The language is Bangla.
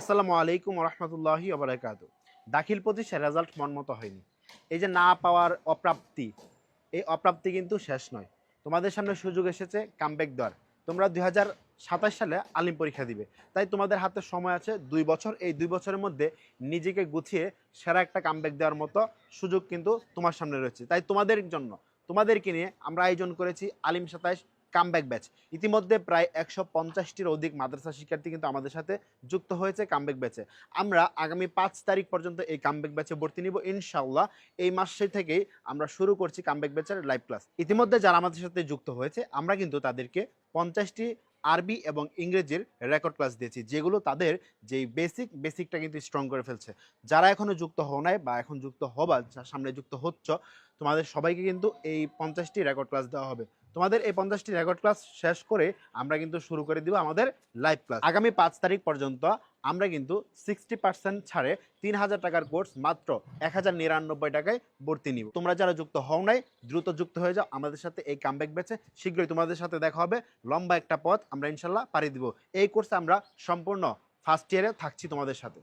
আসসালামু আলাইকুম রহমতুল্লাহি ওবরাকাত দাখিল পঁচিশের রেজাল্ট মন মতো হয়নি। এই যে না পাওয়ার অপ্রাপ্তি, এই অপ্রাপ্তি কিন্তু শেষ নয়। তোমাদের সামনে সুযোগ এসেছে কামব্যাক দেওয়ার। তোমরা দুই সাতাশ সালে আলিম পরীক্ষা দিবে। তাই তোমাদের হাতে সময় আছে দুই বছর। এই দুই বছরের মধ্যে নিজেকে গুছিয়ে সেরা একটা কামব্যাক দেওয়ার মতো সুযোগ কিন্তু তোমার সামনে রয়েছে। তাই তোমাদের জন্য, তোমাদেরকে নিয়ে আমরা আয়োজন করেছি আলিম সাতাইশ কামব্যাক ব্যাচ ইতিমধ্যে প্রায় একশো পঞ্চাশটির অধিক মাদ্রাসা শিক্ষার্থী কিন্তু আমাদের সাথে যুক্ত হয়েছে কামব্যাক ব্যাচে আমরা আগামী পাঁচ তারিখ পর্যন্ত এই কামব্যাক ব্যাচে ভর্তি নিব ইনশাল্লাহ এই মাসে থেকেই আমরা শুরু করছি কামব্যাক ব্যাচের লাইভ ক্লাস ইতিমধ্যে যারা আমাদের সাথে যুক্ত হয়েছে, আমরা কিন্তু তাদেরকে পঞ্চাশটি আরবি এবং ইংরেজির রেকর্ড ক্লাস দিয়েছি, যেগুলো তাদের যেই বেসিক বেসিকটা কিন্তু স্ট্রং করে ফেলছে। যারা এখনও যুক্ত হও নাই বা এখন যুক্ত হবা সামনে যুক্ত হচ্ছ, তোমাদের সবাইকে কিন্তু এই পঞ্চাশটি রেকর্ড ক্লাস দেওয়া হবে। তোমাদের এই পঞ্চাশটি রেকর্ড ক্লাস শেষ করে আমরা কিন্তু শুরু করে দিব আমাদের লাইভ ক্লাস আগামী পাঁচ তারিখ পর্যন্ত আমরা কিন্তু সিক্সটি পার্সেন্ট ছাড়ে তিন হাজার টাকার কোর্স মাত্র এক হাজার নিরানব্বই টাকায় ভর্তি নিব। তোমরা যারা যুক্ত হও নাই, দ্রুত যুক্ত হয়ে যাও, আমাদের সাথে এই কাম ব্যাক বেছে শীঘ্রই তোমাদের সাথে দেখা হবে। লম্বা একটা পথ আমরা ইনশাল্লাহ পাড়ি দিব। এই কোর্সে আমরা সম্পূর্ণ ফার্স্ট ইয়ারে থাকছি তোমাদের সাথে।